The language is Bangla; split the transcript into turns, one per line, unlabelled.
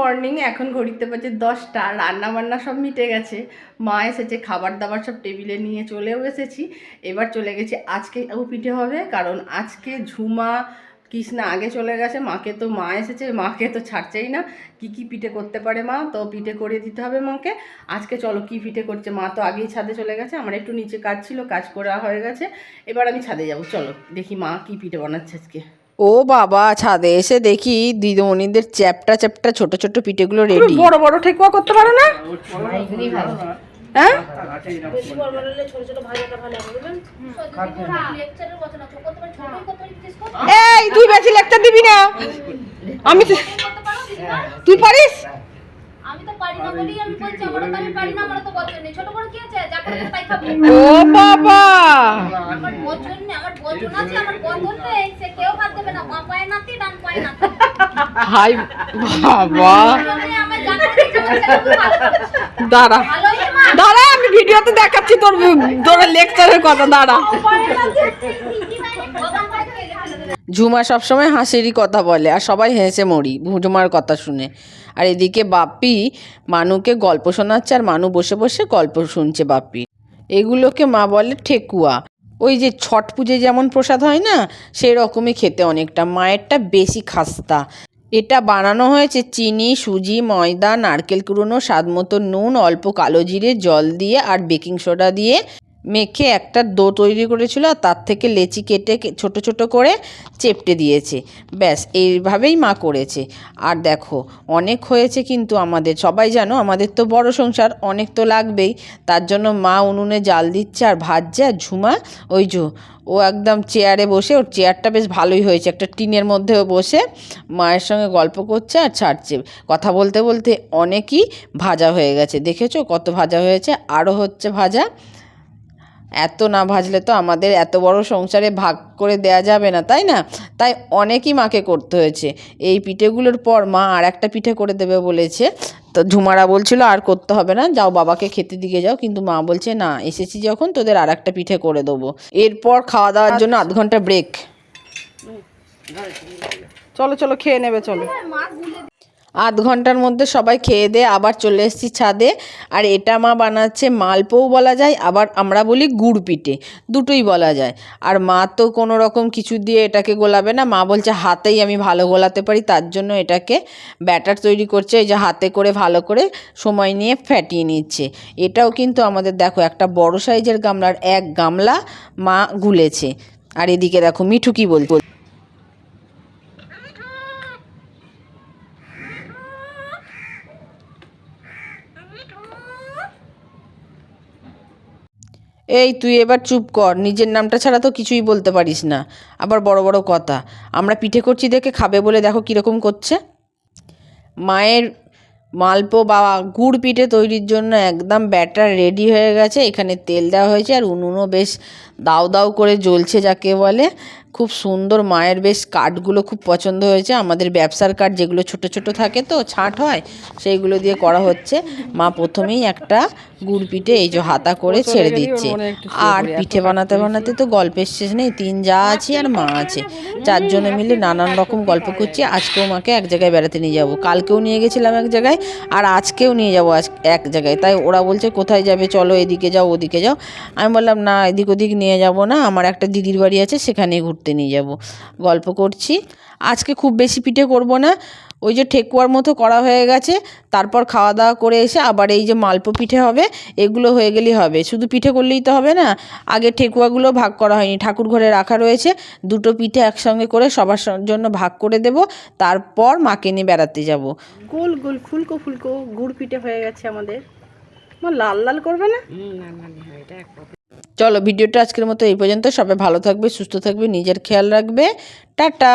মর্নিং এখন ঘড়িতে বাজে দশটা রান্না বান্না সব মিটে গেছে। মা এসেছে খাবার দাবার সব টেবিলে নিয়ে চলেও এসেছি। এবার চলে গেছি, আজকে পিঠে হবে, কারণ আজকে ঝুমা কৃষ্ণা আগে চলে গেছে, মাকে তো মা এসেছে, মাকে তো ছাড়ছেই না। কি কি পিঠে করতে পারে মা? তো পিঠে করে দিতে হবে মাকে। আজকে চলো কি পিঠে করছে? মা তো আগেই ছাদে চলে গেছে, আমার একটু নিচে কাজ ছিল, কাজ করা হয়ে গেছে। এবার আমি ছাদে যাব, চলো দেখি মা কি পিঠে বানাচ্ছে আজকে।
ও বাবা ছাদে এসে দেখি দিদিমণিদের চ্যাপটা চ্যাপটা ছোট ছোট পিঠেগুলো রেডি
বড় বড় ঠেকুয়া করতে পারো না? হ্যাঁ? এই তুই বেশি লেকচার দিবি না। আমি তুই পারিস?
না বলেই আমি বলছি আমরা তো আমি পারি না আমরা তো বছর নেই। ছোট বড় কি আছে? যা করে তাই খাব।
ও বাবা!
আমার বছর নেই আমার বচন আছে আমার বদল নেই সে কেউ হাত দেবে না। বাম পায়ে নাতি ডান পায়ে নাতি।
হাই বাবা। দাঁড়া। দাঁড়া আমি ভিডিওতে দেখাচ্ছি তোর তোর লেকচারের কথা দাঁড়া
পায়ে নাতি ঠিকই পায়ে বাম পায়ে থেকে ফেলে দেবে
ঝুমা সবসময় হাসিরই কথা বলে আর সবাই হেসে মরি, ঝুমার কথা শুনে। আর এদিকে বাপ্পি মানুকে গল্প শোনাচ্ছে আর মানু বসে বসে গল্প শুনছে বাপ্পি। এগুলোকে মা বলে ঠেকুয়া। ওই যে ছট পুজো যেমন প্রসাদ হয় না সেই রকমই খেতে অনেকটা। মায়েরটা বেশি খাস্তা। এটা বানানো হয়েছে চিনি, সুজি, ময়দা, নারকেল কুড়োনো স্বাদ মতো নুন, অল্প কালো জিরে, জল দিয়ে আর বেকিং সোডা দিয়ে মেখে একটা ডো তৈরি করেছিল আর তার থেকে লেচি কেটে ছোট ছোট করে চেপটে দিয়েছে। ব্যাস, এইভাবেই মা করেছে। আর দেখো, অনেক হয়েছে কিন্তু আমাদের। সবাই জানো, আমাদের তো বড় সংসার, অনেক তো লাগবেই। তার জন্য মা উনুনে জাল দিচ্ছে আর ভাজছে আর ঝুমা ওই যো, ও একদম চেয়ারে বসে, ওর চেয়ারটা বেশ ভালোই হয়েছে। একটা টিনের মধ্যেও বসে মায়ের সঙ্গে গল্প করছে আর ছাড়ছে। কথা বলতে বলতে অনেকই ভাজা হয়ে গেছে। দেখেছ কত ভাজা হয়েছে? আরও হচ্ছে ভাজা। এত না ভাজলে তো আমাদের এত বড় সংসারে ভাগ করে দেয়া যাবে না তাই না? তাই অনেকই মাকে করতে হয়েছে। এই পিঠেগুলোর পর মা আর একটা পিঠে করে দেবে বলেছে। তো ঝুমারা বলছিল আর করতে হবে না যাও বাবাকে খেতে দিকে যাও। কিন্তু মা বলছে না এসেছি যখন তোদের আর একটা পিঠে করে দেবো। এরপর খাওয়া দাওয়ার জন্য আধ ঘণ্টা ব্রেক
চলো চলো খেয়ে নেবে চলো।
আধ ঘণ্টার মধ্যে সবাই খেয়ে দিয়ে আবার চলে এসেছি ছাদে। আর এটা মা বানাচ্ছে মালপোও বলা যায়, আবার আমরা বলি গুড় পিঠে, দুটোই বলা যায়। আর মা তো কোনো রকম কিছু দিয়ে এটাকে গোলাবে না, মা বলছে হাতেই আমি ভালো গোলাতে পারি, তার জন্য এটাকে ব্যাটার তৈরি করছে, এই যে হাতে করে ভালো করে সময় নিয়ে ফ্যাটিয়ে নিচ্ছে। এটাও কিন্তু আমাদের দেখো একটা বড় সাইজের গামলার এক গামলা মা গুলেছে। আর এদিকে দেখো মিঠু কি বলছে। এই, তুই এবার চুপ কর, নিজের নামটা ছাড়া তো কিছুই বলতে পারিস না। আবার বড় বড় কথা, আমরা পিঠে করছি দেখে খাবে বলে দেখো কীরকম করছে? মায়ের মালপো বা গুড় পিঠে তৈরির জন্য একদম ব্যাটার রেডি হয়ে গেছে। এখানে তেল দেওয়া হয়েছে আর উনুনও বেশ দাও দাও করে জ্বলছে যাকে বলে। খুব সুন্দর মায়ের বেশ কাঠগুলো খুব পছন্দ হয়েছে। আমাদের ব্যবসার কাঠ যেগুলো ছোট ছোট থাকে তো ছাঁট হয় সেইগুলো দিয়ে করা হচ্ছে। মা প্রথমেই একটা গুড় পিঠে এই যে হাতা করে ছেড়ে দিচ্ছে। আর পিঠে বানাতে বানাতে তো গল্পের শেষ নেই তিন যা আছে আর মা আছে। চারজনে মিলে নানান রকম গল্প করছি। আজকেও মাকে এক জায়গায় বেড়াতে নিয়ে যাব। কালকেও নিয়ে গেছিলাম এক জায়গায় আর আজকেও নিয়ে যাব আজ এক জায়গায়। তাই ওরা বলছে কোথায় যাবে? চলো এদিকে যাও ওদিকে যাও। আমি বললাম না এদিক ওদিক নিয়ে যাব না। আমার একটা দিদির বাড়ি আছে সেখানে ঘুরতে নিয়ে যাব। গল্প করছি। আজকে খুব বেশি পিঠে করব না। ওই যে ঠেকুয়ার মতো করা হয়ে গেছে। তারপর খাওয়া দাওয়া করে এসে আবার এই যে মালপো পিঠে হবে এগুলো হয়ে গেলেই হবে। শুধু পিঠে করলেই তো হবে না আগে ঠেকুয়াগুলো ভাগ করা হয়নি। ঠাকুর ঘরে রাখা রয়েছে। দুটো পিঠে একসঙ্গে করে সবার স- জন্য ভাগ করে দেব। তারপর মাকে নিয়ে বেড়াতে যাব।
গোল গোল ফুলকো ফুলকো। গুড় পিঠে হয়ে গেছে আমাদের। লাল লাল করবে না?
চলো, ভিডিওটা আজকের মতো এই পর্যন্ত। সবাই ভালো থাকবে, সুস্থ থাকবে, নিজের খেয়াল রাখবে। টাটা!